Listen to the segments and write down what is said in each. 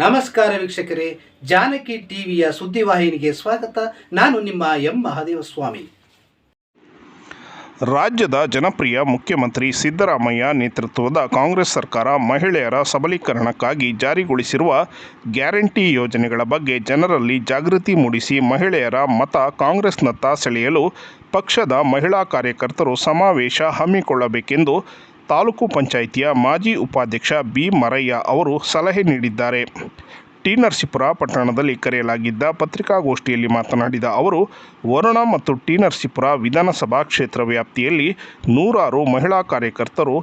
ನಮಸ್ಕಾರ ವೀಕ್ಷಕರೇ, ಜಾನಕಿ ಟಿವಿಯ ಸುದ್ದಿವಾಹಿನಿಗೆ ಸ್ವಾಗತ. ನಾನು ನಿಮ್ಮ ಎಂ. ಮಹಾದೇವಸ್ವಾಮಿ. ರಾಜ್ಯದ ಜನಪ್ರಿಯ ಮುಖ್ಯಮಂತ್ರಿ ಸಿದ್ದರಾಮಯ್ಯ ನೇತೃತ್ವದ ಕಾಂಗ್ರೆಸ್ ಸರ್ಕಾರ ಮಹಿಳೆಯರ ಸಬಲೀಕರಣಕ್ಕಾಗಿ ಜಾರಿಗೊಳಿಸಿರುವ ಗ್ಯಾರಂಟಿ ಯೋಜನೆಗಳ ಬಗ್ಗೆ ಜನರಲ್ಲಿ ಜಾಗೃತಿ ಮೂಡಿಸಿ ಮಹಿಳೆಯರ ಮತ ಕಾಂಗ್ರೆಸ್ನತ್ತ ಸೆಳೆಯಲು ಪಕ್ಷದ ಮಹಿಳಾ ಕಾರ್ಯಕರ್ತರು ಸಮಾವೇಶ ಹಮ್ಮಿಕೊಳ್ಳಬೇಕೆಂದು ತಾಲೂಕು ಪಂಚಾಯಿತಿಯ ಮಾಜಿ ಉಪಾಧ್ಯಕ್ಷ ಬಿ ಮರಯ್ಯ ಅವರು ಸಲಹೆ ನೀಡಿದ್ದಾರೆ. ಟಿ ನರಸೀಪುರ ಪಟ್ಟಣದಲ್ಲಿ ಕರೆಯಲಾಗಿದ್ದ ಪತ್ರಿಕಾಗೋಷ್ಠಿಯಲ್ಲಿ ಮಾತನಾಡಿದ ಅವರು, ವರುಣ ಮತ್ತು ಟಿ ನರಸೀಪುರ ವಿಧಾನಸಭಾ ಕ್ಷೇತ್ರ ವ್ಯಾಪ್ತಿಯಲ್ಲಿ ನೂರಾರು ಮಹಿಳಾ ಕಾರ್ಯಕರ್ತರು,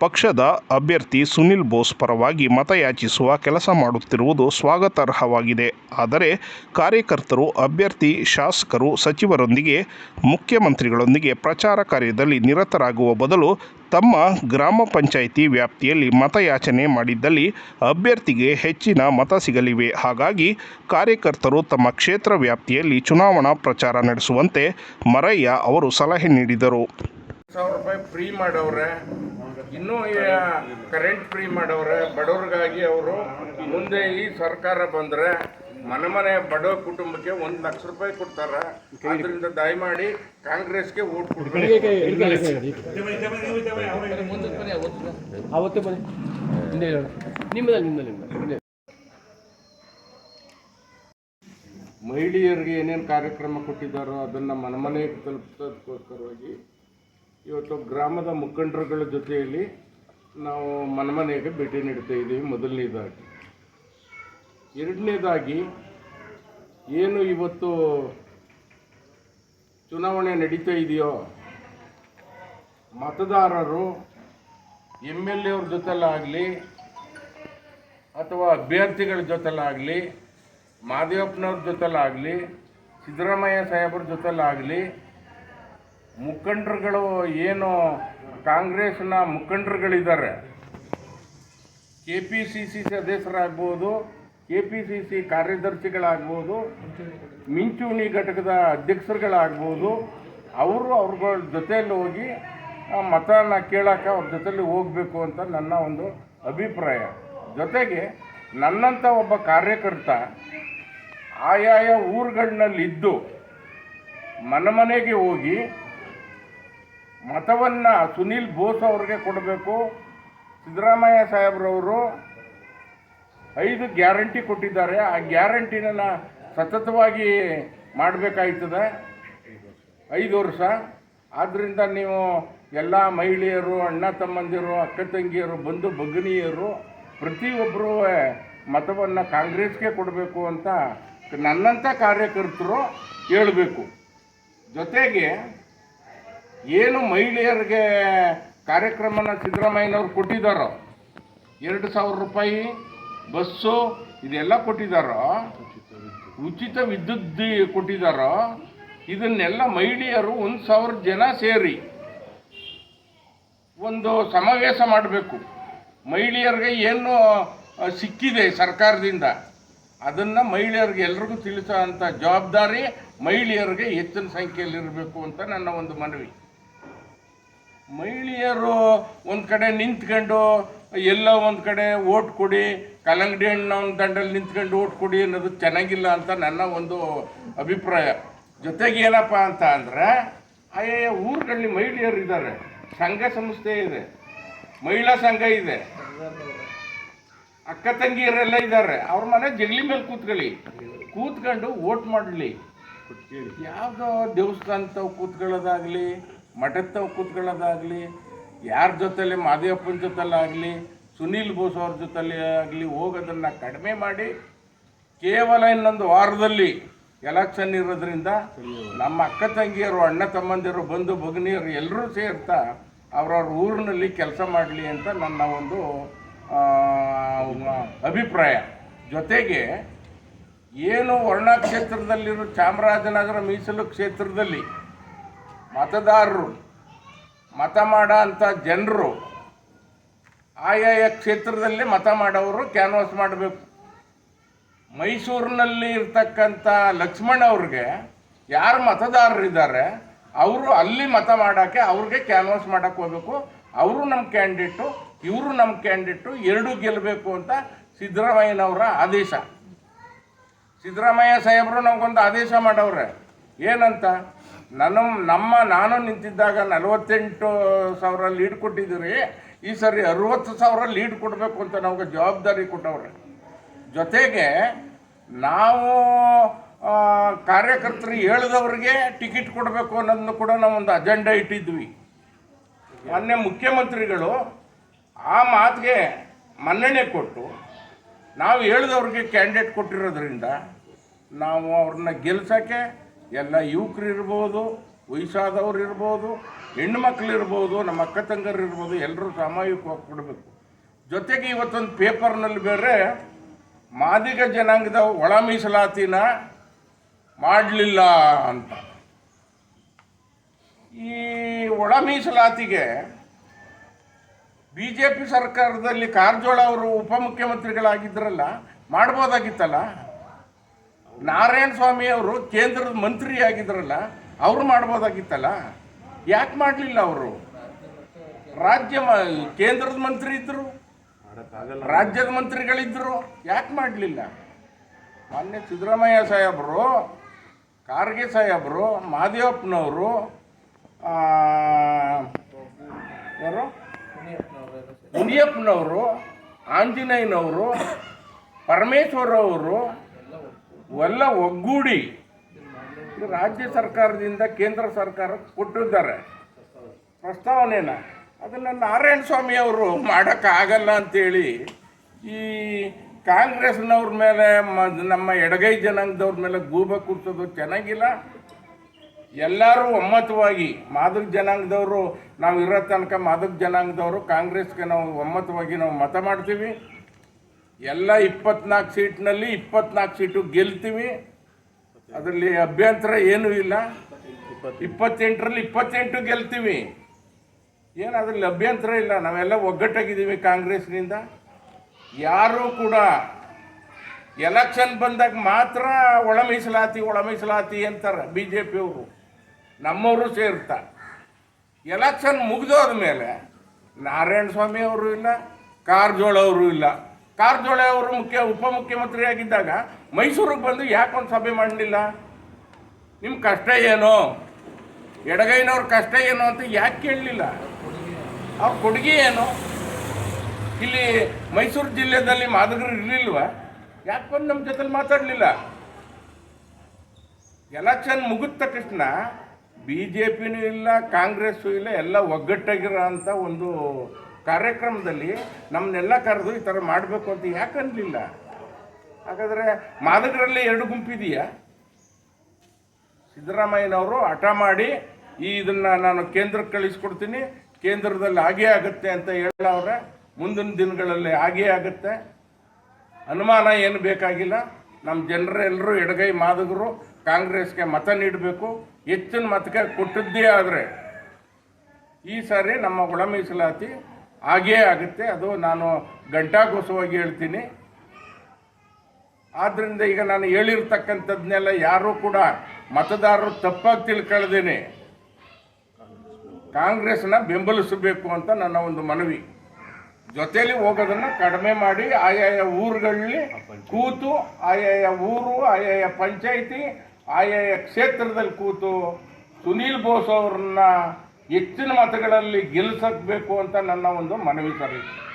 ಪಕ್ಷದ ಅಭ್ಯರ್ಥಿ ಸುನಿಲ್ ಬೋಸ್ ಪರವಾಗಿ ಮತಯಾಚಿಸುವ ಕೆಲಸ ಮಾಡುತ್ತಿರುವುದು ಸ್ವಾಗತಾರ್ಹವಾಗಿದೆ. ಆದರೆ ಕಾರ್ಯಕರ್ತರು, ಅಭ್ಯರ್ಥಿ, ಶಾಸಕರು, ಸಚಿವರೊಂದಿಗೆ, ಮುಖ್ಯಮಂತ್ರಿಗಳೊಂದಿಗೆ ಪ್ರಚಾರ ಕಾರ್ಯದಲ್ಲಿ ನಿರತರಾಗುವ ಬದಲು ತಮ್ಮ ಗ್ರಾಮ ಪಂಚಾಯಿತಿ ವ್ಯಾಪ್ತಿಯಲ್ಲಿ ಮತಯಾಚನೆ ಮಾಡಿದ್ದಲ್ಲಿ ಅಭ್ಯರ್ಥಿಗೆ ಹೆಚ್ಚಿನ ಮತ ಸಿಗಲಿವೆ ಹಾಗಾಗಿ ಕಾರ್ಯಕರ್ತರು ತಮ್ಮ ಕ್ಷೇತ್ರ ವ್ಯಾಪ್ತಿಯಲ್ಲಿ ಚುನಾವಣಾ ಪ್ರಚಾರ ನಡೆಸುವಂತೆ ಮರಯ್ಯ ಅವರು ಸಲಹೆ ನೀಡಿದರು. ಸಾವಿರ ರೂಪಾಯಿ ಫ್ರೀ ಮಾಡವ್ರೆ. ಇನ್ನೂ ಕರೆಂಟ್ ಫ್ರೀ ಮಾಡವ್ರೆ. ಬಡವ್ರಿಗಾಗಿ ಅವರು ಮುಂದೆ ಈ ಸರ್ಕಾರ ಬಂದ್ರೆ ಮನೆ ಮನೆ ಬಡ ಕುಟುಂಬಕ್ಕೆ ಒಂದು ಲಕ್ಷ ರೂಪಾಯಿ ಕೊಡ್ತಾರ. ಅದರಿಂದ ದಯಮಾಡಿ ಕಾಂಗ್ರೆಸ್ಗೆ ಓಟ್ ಕೊಡ್ಬೇಕು. ಮಹಿಳೆಯರಿಗೆ ಏನೇನು ಕಾರ್ಯಕ್ರಮ ಕೊಟ್ಟಿದ್ದಾರೋ ಅದನ್ನು ಮನೆ ಮನೆಗೆ ತಲುಪಿಸೋದಕ್ಕೋಸ್ಕರವಾಗಿ ಇವತ್ತು ಗ್ರಾಮದ ಮುಖಂಡರುಗಳ ಜೊತೆಯಲ್ಲಿ ನಾವು ಮನೆ ಮನೆಗೆ ಭೇಟಿ ನೀಡ್ತಾ ಇದ್ದೀವಿ. ಮೊದಲನೇದಾಗಿ. ಎರಡನೇದಾಗಿ, ಏನು ಇವತ್ತು ಚುನಾವಣೆ ನಡೀತಾ ಇದೆಯೋ, ಮತದಾರರು ಎಂ ಎಲ್ ಎ ಅವ್ರ ಜೊತೆಲಾಗಲಿ ಅಥವಾ ಅಭ್ಯರ್ಥಿಗಳ ಜೊತೆಲಾಗಲಿ ಮಾದೇವಪ್ಪನವ್ರ ಜೊತೆಲಾಗಲಿ, ಸಿದ್ದರಾಮಯ್ಯ ಸಾಹೇಬ್ರ ಜೊತೆಲಾಗಲಿ, ಮುಖಂಡರುಗಳು ಏನು ಕಾಂಗ್ರೆಸ್ನ ಮುಖಂಡರುಗಳಿದ್ದಾರೆ ಕೆ ಪಿ ಸಿ ಸಿ ಸದಸ್ಯರಾಗ್ಬೋದು ಕೆ ಪಿ ಸಿ ಸಿ ಕಾರ್ಯದರ್ಶಿಗಳಾಗ್ಬೋದು, ಮಿಂಚೂಣಿ ಘಟಕದ ಅಧ್ಯಕ್ಷರುಗಳಾಗ್ಬೋದು, ಅವರು ಅವ್ರಗಳ ಜೊತೆಯಲ್ಲಿ ಹೋಗಿ ಮತನ ಕೇಳೋಕೆ ಅವ್ರ ಜೊತೆಲಿ ಹೋಗಬೇಕು ಅಂತ ನನ್ನ ಒಂದು ಅಭಿಪ್ರಾಯ. ಜೊತೆಗೆ ನನ್ನಂಥ ಒಬ್ಬ ಕಾರ್ಯಕರ್ತ ಆಯಾಯ ಊರುಗಳನ್ನಲ್ಲಿದ್ದು ಮನೆ ಮನೆಗೆ ಹೋಗಿ ಮತವನ್ನು ಸುನೀಲ್ ಬೋಸ್ ಅವ್ರಿಗೆ ಕೊಡಬೇಕು, ಸಿದ್ದರಾಮಯ್ಯ ಸಾಹೇಬ್ರವರು ಐದು ಗ್ಯಾರಂಟಿ ಕೊಟ್ಟಿದ್ದಾರೆ. ಆ ಗ್ಯಾರಂಟಿನ ಸತತವಾಗಿ ಮಾಡಬೇಕಾಯ್ತದೆ. ಐದು ವರ್ಷ. ಆದ್ದರಿಂದ ನೀವು ಎಲ್ಲ ಮಹಿಳೆಯರು, ಅಣ್ಣ ತಮ್ಮಂದಿರು, ಅಕ್ಕ ತಂಗಿಯರು, ಬಂಧು ಬಗ್ನಿಯರು ಪ್ರತಿಯೊಬ್ಬರೂ ಮತವನ್ನು ಕಾಂಗ್ರೆಸ್ಗೆ ಕೊಡಬೇಕು ಅಂತ ನನ್ನಂಥ ಕಾರ್ಯಕರ್ತರು ಹೇಳಬೇಕು. ಜೊತೆಗೆ ಏನು ಮಹಿಳೆಯರಿಗೆ ಕಾರ್ಯಕ್ರಮನ ಸಿದ್ದರಾಮಯ್ಯನವ್ರು ಕೊಟ್ಟಿದ್ದಾರೋ, ಎರಡು ಸಾವಿರ ರೂಪಾಯಿ, ಬಸ್ಸು, ಇದೆಲ್ಲ ಕೊಟ್ಟಿದ್ದಾರೋ, ಉಚಿತ ವಿದ್ಯುತ್ ಕೊಟ್ಟಿದ್ದಾರೋ, ಇದನ್ನೆಲ್ಲ ಮಹಿಳೆಯರು ಒಂದು ಸಾವಿರ ಜನ ಸೇರಿ ಒಂದು ಸಮಾವೇಶ ಮಾಡಬೇಕು. ಮಹಿಳೆಯರಿಗೆ ಏನು ಸಿಕ್ಕಿದೆ ಸರ್ಕಾರದಿಂದ? ಅದನ್ನು ಮಹಿಳೆಯರಿಗೆ ಎಲ್ರಿಗೂ ತಿಳಿಸೋ ಜವಾಬ್ದಾರಿ ಮಹಿಳೆಯರಿಗೆ ಹೆಚ್ಚಿನ ಸಂಖ್ಯೆಯಲ್ಲಿ ಇರಬೇಕು ಅಂತ ನನ್ನ ಒಂದು ಮನವಿ. ಮಹಿಳೆಯರು ಒಂದು ಕಡೆ ನಿಂತ್ಕೊಂಡು ಎಲ್ಲ ಒಂದು ಕಡೆ ಓಟ್ ಕೊಡಿ, ಕಲ್ಲಂಗಡಿ ಹಣ್ಣು ದಂಡಲ್ಲಿ ನಿಂತ್ಕೊಂಡು ಓಟ್ ಕೊಡಿ ಅನ್ನೋದು ಚೆನ್ನಾಗಿಲ್ಲ ಅಂತ ನನ್ನ ಒಂದು ಅಭಿಪ್ರಾಯ. ಜೊತೆಗೆ ಏನಪ್ಪ ಅಂತ ಅಂದರೆ ಆಯಾ ಊರುಗಳಲ್ಲಿ ಮಹಿಳೆಯರು ಇದ್ದಾರೆ ಸಂಘ ಸಂಸ್ಥೆ ಇದೆ, ಮಹಿಳಾ ಸಂಘ ಇದೆ. ಅಕ್ಕ ತಂಗಿಯರೆಲ್ಲ ಇದ್ದಾರೆ ಅವ್ರ ಮನೆ ಜಗಲಿ ಮೇಲೆ ಕೂತ್ಕೊಳ್ಳಿ. ಕೂತ್ಕೊಂಡು ಓಟ್ ಮಾಡಲಿ. ಯಾವುದೋ ದೇವಸ್ಥಾನದವು ಕೂತ್ಕೊಳ್ಳೋದಾಗಲಿ, ಮಠದವು ಕೂತ್ಕೊಳ್ಳೋದಾಗಲಿ, ಯಾರ ಜೊತೆಲಿ ಮಾದೇವಪ್ಪನ ಜೊತೆಲಾಗಲಿ ಸುನೀಲ್ ಬೋಸ್ ಅವ್ರ ಜೊತೆಲಿ ಆಗಲಿ ಹೋಗೋದನ್ನು ಕಡಿಮೆ ಮಾಡಿ, ಕೇವಲ ಇನ್ನೊಂದು ವಾರದಲ್ಲಿ ಎಲೆಕ್ಷನ್ ಇರೋದ್ರಿಂದ ನಮ್ಮ ಅಕ್ಕ ತಂಗಿಯರು, ಅಣ್ಣ ತಮ್ಮಂದಿರು, ಬಂಧು, ಭಗ್ನಿಯರು ಎಲ್ಲರೂ ಸೇರ್ತಾ ಅವ್ರವ್ರ ಊರಿನಲ್ಲಿ ಕೆಲಸ ಮಾಡಲಿ ಅಂತ ನನ್ನ ಒಂದು ಅಭಿಪ್ರಾಯ. ಜೊತೆಗೆ ಏನು ವರ್ಣ ಕ್ಷೇತ್ರದಲ್ಲಿರೋ ಚಾಮರಾಜನಗರ ಮೀಸಲು ಕ್ಷೇತ್ರದಲ್ಲಿ ಮತದಾರರು ಮತ ಮಾಡೋ ಅಂಥ ಜನರು ಆಯಾಯ ಕ್ಷೇತ್ರದಲ್ಲಿ ಮತ ಮಾಡೋರು ಕ್ಯಾನ್ವಾಸ್ ಮಾಡಬೇಕು. ಮೈಸೂರಿನಲ್ಲಿ ಇರ್ತಕ್ಕಂಥ ಲಕ್ಷ್ಮಣ್ ಅವ್ರಿಗೆ ಯಾರು ಮತದಾರರಿದ್ದಾರೆ, ಅವರು ಅಲ್ಲಿ ಮತ ಮಾಡೋಕ್ಕೆ ಅವ್ರಿಗೆ ಕ್ಯಾನ್ವಾಸ್ ಮಾಡೋಕ್ಕೆ ಹೋಗ್ಬೇಕು. ಅವರು ನಮ್ಮ ಕ್ಯಾಂಡಿಡೇಟು ಇವರು ನಮ್ಮ ಕ್ಯಾಂಡಿಡೇಟು, ಎರಡೂ ಗೆಲ್ಲಬೇಕು ಅಂತ ಸಿದ್ದರಾಮಯ್ಯನವರ ಆದೇಶ. ಸಿದ್ದರಾಮಯ್ಯ ಸಾಹೇಬರು ನಮಗೊಂದು ಆದೇಶ ಮಾಡವ್ರೆ. ಏನಂತ? ನನ್ನ, ನಮ್ಮ, ನಾನು ನಿಂತಿದ್ದಾಗ ನಲವತ್ತೆಂಟು ಸಾವಿರ ಲೀಡ್ ಕೊಟ್ಟಿದ್ದೀರಿ. ಈ ಸರಿ ಅರುವತ್ತು ಸಾವಿರ ಲೀಡ್ ಕೊಡಬೇಕು ಅಂತ ನಮಗೆ ಜವಾಬ್ದಾರಿ ಕೊಟ್ಟವ್ರೆ. ಜೊತೆಗೆ ನಾವು ಕಾರ್ಯಕರ್ತರು ಹೇಳಿದವ್ರಿಗೆ ಟಿಕೆಟ್ ಕೊಡಬೇಕು ಅನ್ನೋದನ್ನು ಕೂಡ ನಾವೊಂದು ಅಜೆಂಡಾ ಇಟ್ಟಿದ್ವಿ. ಮೊನ್ನೆ ಮುಖ್ಯಮಂತ್ರಿಗಳು ಆ ಮಾತಿಗೆ ಮನ್ನಣೆ ಕೊಟ್ಟು ನಾವು ಹೇಳಿದವ್ರಿಗೆ ಕ್ಯಾಂಡಿಡೇಟ್ ಕೊಟ್ಟಿರೋದ್ರಿಂದ ನಾವು ಅವ್ರನ್ನ ಗೆಲ್ಸೋಕ್ಕೆ ಎಲ್ಲ ಯುವಕರು ಇರ್ಬೋದು, ವಯಸ್ಸಾದವ್ರು ಇರ್ಬೋದು ಹೆಣ್ಮಕ್ಳು ಇರ್ಬೋದು, ನಮ್ಮ ಅಕ್ಕ ತಂಗರು ಇರ್ಬೋದು, ಎಲ್ಲರೂ ಸಾಮಾಯಿಕವಾಗಿ ಕೊಡಬೇಕು ಜೊತೆಗೆ ಇವತ್ತೊಂದು ಪೇಪರ್ನಲ್ಲಿ ಬೇರೆ ಮಾದಿಗ ಜನಾಂಗದ ಒಳ ಮೀಸಲಾತಿನ ಮಾಡಲಿಲ್ಲ ಅಂತ. ಈ ಒಳ ಮೀಸಲಾತಿಗೆ ಬಿ ಜೆ ಪಿ ಸರ್ಕಾರದಲ್ಲಿ ಕಾರಜೋಳ ಅವರು ಉಪಮುಖ್ಯಮಂತ್ರಿಗಳಾಗಿದ್ದರಲ್ಲ ಮಾಡ್ಬೋದಾಗಿತ್ತಲ್ಲ? ನಾರಾಯಣ ಸ್ವಾಮಿ ಅವರು ಕೇಂದ್ರದ ಮಂತ್ರಿ ಆಗಿದ್ರಲ್ಲ ಅವರು ಮಾಡ್ಬೋದಾಗಿತ್ತಲ್ಲ? ಯಾಕೆ ಮಾಡಲಿಲ್ಲ ಅವರು? ರಾಜ್ಯ ಕೇಂದ್ರದ ಮಂತ್ರಿ ಇದ್ದರು ರಾಜ್ಯದ ಮಂತ್ರಿಗಳಿದ್ದರು ಯಾಕೆ ಮಾಡಲಿಲ್ಲ? ಮೊನ್ನೆ ಸಿದ್ದರಾಮಯ್ಯ ಸಾಹೇಬರು, ಖಾರ್ಗೆ ಸಾಹೇಬರು, ಮಾದೇವಪ್ಪನವರು ಯಾರು? ಮುನಿಯಪ್ಪನವರು, ಆಂಜನೇಯನವರು ಪರಮೇಶ್ವರ ಅವರು ಎಲ್ಲ ಒಗ್ಗೂಡಿ ರಾಜ್ಯ ಸರ್ಕಾರದಿಂದ ಕೇಂದ್ರ ಸರ್ಕಾರ ಕೊಟ್ಟಿದ್ದಾರೆ. ಪ್ರಸ್ತಾವನೆನ ಅದನ್ನು ನಾರಾಯಣ ಸ್ವಾಮಿ ಅವರು ಮಾಡೋಕ್ಕಾಗಲ್ಲ ಅಂತೇಳಿ ಈ ಕಾಂಗ್ರೆಸ್ನವ್ರ ಮೇಲೆ ನಮ್ಮ ಎಡಗೈ ಜನಾಂಗದವ್ರ ಮೇಲೆ ಗೂಬೆ ಕೂರ್ಸೋದು ಚೆನ್ನಾಗಿಲ್ಲ. ಎಲ್ಲರೂ ಒಮ್ಮತವಾಗಿ, ಮಾದಕ ಜನಾಂಗದವರು ನಾವು ಇರೋ ತನಕ ಮಾದಕ ಜನಾಂಗದವರು, ಕಾಂಗ್ರೆಸ್ಗೆ ನಾವು ಒಮ್ಮತವಾಗಿ ನಾವು ಮತ ಮಾಡ್ತೀವಿ. ಎಲ್ಲ ಇಪ್ಪತ್ನಾಲ್ಕು ಸೀಟ್ನಲ್ಲಿ ಇಪ್ಪತ್ನಾಲ್ಕು ಸೀಟು ಗೆಲ್ತೀವಿ. ಅದರಲ್ಲಿ ಅಭ್ಯಂತರ ಏನೂ ಇಲ್ಲ. ಇಪ್ಪತ್ತೆಂಟರಲ್ಲಿ ಇಪ್ಪತ್ತೆಂಟು ಗೆಲ್ತೀವಿ. ಏನು ಅದರಲ್ಲಿ ಅಭ್ಯಂತರ ಇಲ್ಲ. ನಾವೆಲ್ಲ ಒಗ್ಗಟ್ಟಾಗಿದ್ದೀವಿ ಕಾಂಗ್ರೆಸ್ನಿಂದ. ಯಾರೂ ಕೂಡ ಎಲೆಕ್ಷನ್ ಬಂದಾಗ ಮಾತ್ರ ಒಳ ಮೀಸಲಾತಿ ಒಳ ಮೀಸಲಾತಿ ಅಂತಾರೆ ಬಿ ಜೆ ಪಿಯವರು ನಮ್ಮವರು ಸೇರ್ತಾರೆ. ಎಲೆಕ್ಷನ್ ಮುಗಿದೋದ ಮೇಲೆ ನಾರಾಯಣ ಸ್ವಾಮಿ ಅವರು ಇಲ್ಲ, ಕಾರಜೋಳ ಅವರು ಇಲ್ಲ. ಕಾರಜೋಳ ಅವರು ಮುಖ್ಯ, ಉಪಮುಖ್ಯಮಂತ್ರಿ ಆಗಿದ್ದಾಗ ಮೈಸೂರಿಗೆ ಬಂದು ಯಾಕೊಂದು ಸಭೆ ಮಾಡಲಿಲ್ಲ? ನಿಮ್ಮ ಕಷ್ಟ ಏನು? ಎಡಗೈನವ್ರ ಕಷ್ಟ ಏನು ಅಂತ ಯಾಕೆ ಕೇಳಲಿಲ್ಲ? ಅವ್ರ ಕೊಡುಗೆ ಏನು? ಇಲ್ಲಿ ಮೈಸೂರು ಜಿಲ್ಲೆಯಲ್ಲಿ ಮಾದಕರು ಇರಲಿಲ್ವ? ಯಾಕೆ ಬಂದು ನಮ್ಮ ಜೊತೆಲಿ ಮಾತಾಡಲಿಲ್ಲ? ಎಲೆಕ್ಷನ್ ಮುಗಿದ ತಕ್ಷಣ ಬಿ ಜೆ ಪಿನೂ ಇಲ್ಲ, ಕಾಂಗ್ರೆಸ್ಸು ಇಲ್ಲ, ಎಲ್ಲ ಒಗ್ಗಟ್ಟಾಗಿರೋ ಅಂಥ ಒಂದು ಕಾರ್ಯಕ್ರಮದಲ್ಲಿ ನಮ್ಮನ್ನೆಲ್ಲ ಕರೆದು ಈ ಥರ ಮಾಡಬೇಕು ಅಂತ ಯಾಕೆ ಅನ್ನಲಿಲ್ಲ ಹಾಗಾದರೆ ಮಾದಕರಲ್ಲಿ ಎರಡು ಗುಂಪಿದೆಯಾ? ಸಿದ್ದರಾಮಯ್ಯನವರು ಹಠ ಮಾಡಿ ಈ ಇದನ್ನು ನಾನು ಕೇಂದ್ರಕ್ಕೆ ಕಳಿಸ್ಕೊಡ್ತೀನಿ, ಕೇಂದ್ರದಲ್ಲಿ ಹಾಗೇ ಆಗುತ್ತೆ ಅಂತ ಹೇಳವ್ರೆ, ಮುಂದಿನ ದಿನಗಳಲ್ಲಿ ಹಾಗೇ ಆಗುತ್ತೆ. ಅನುಮಾನ ಏನು ಬೇಕಾಗಿಲ್ಲ. ನಮ್ಮ ಜನರೆಲ್ಲರೂ ಎಡಗೈ ಮಾದಗರು. ಕಾಂಗ್ರೆಸ್ಗೆ ಮತ ನೀಡಬೇಕು, ಹೆಚ್ಚಿನ ಮತಕ್ಕೆ ಕೊಟ್ಟಿದ್ದೇ ಆದರೆ ಈ ಸಾರಿ ನಮ್ಮ ಒಳ ಮೀಸಲಾತಿ ಹಾಗೇ ಆಗುತ್ತೆ. ಅದು ನಾನು ಗಂಟಾಘೋಷವಾಗಿ ಹೇಳ್ತೀನಿ. ಆದ್ದರಿಂದ ಈಗ ನಾನು ಹೇಳಿರ್ತಕ್ಕಂಥದ್ನೆಲ್ಲ ಯಾರೂ ಕೂಡ ಮತದಾರರು ತಪ್ಪಾಗಿ ತಿಳ್ಕೊಳ್ದೇನೆ. ಕಾಂಗ್ರೆಸ್ನ ಬೆಂಬಲಿಸಬೇಕು ಅಂತ ನನ್ನ ಒಂದು ಮನವಿ. ಜೊತೆಯಲ್ಲಿ ಹೋಗೋದನ್ನು ಕಡಿಮೆ ಮಾಡಿ, ಆಯಾಯ ಊರುಗಳಲ್ಲಿ ಕೂತು, ಆಯಾಯ ಊರು, ಆಯಾಯ ಪಂಚಾಯಿತಿ ಆಯಾಯ ಕ್ಷೇತ್ರದಲ್ಲಿ ಕೂತು ಸುನೀಲ್ ಬೋಸ್ ಅವ್ರನ್ನ ಹೆಚ್ಚಿನ ಮತಗಳಲ್ಲಿ ಗೆಲ್ಲಿಸಬೇಕು ಅಂತ ನನ್ನ ಒಂದು ಮನವಿ ಸರ್ ಇದು.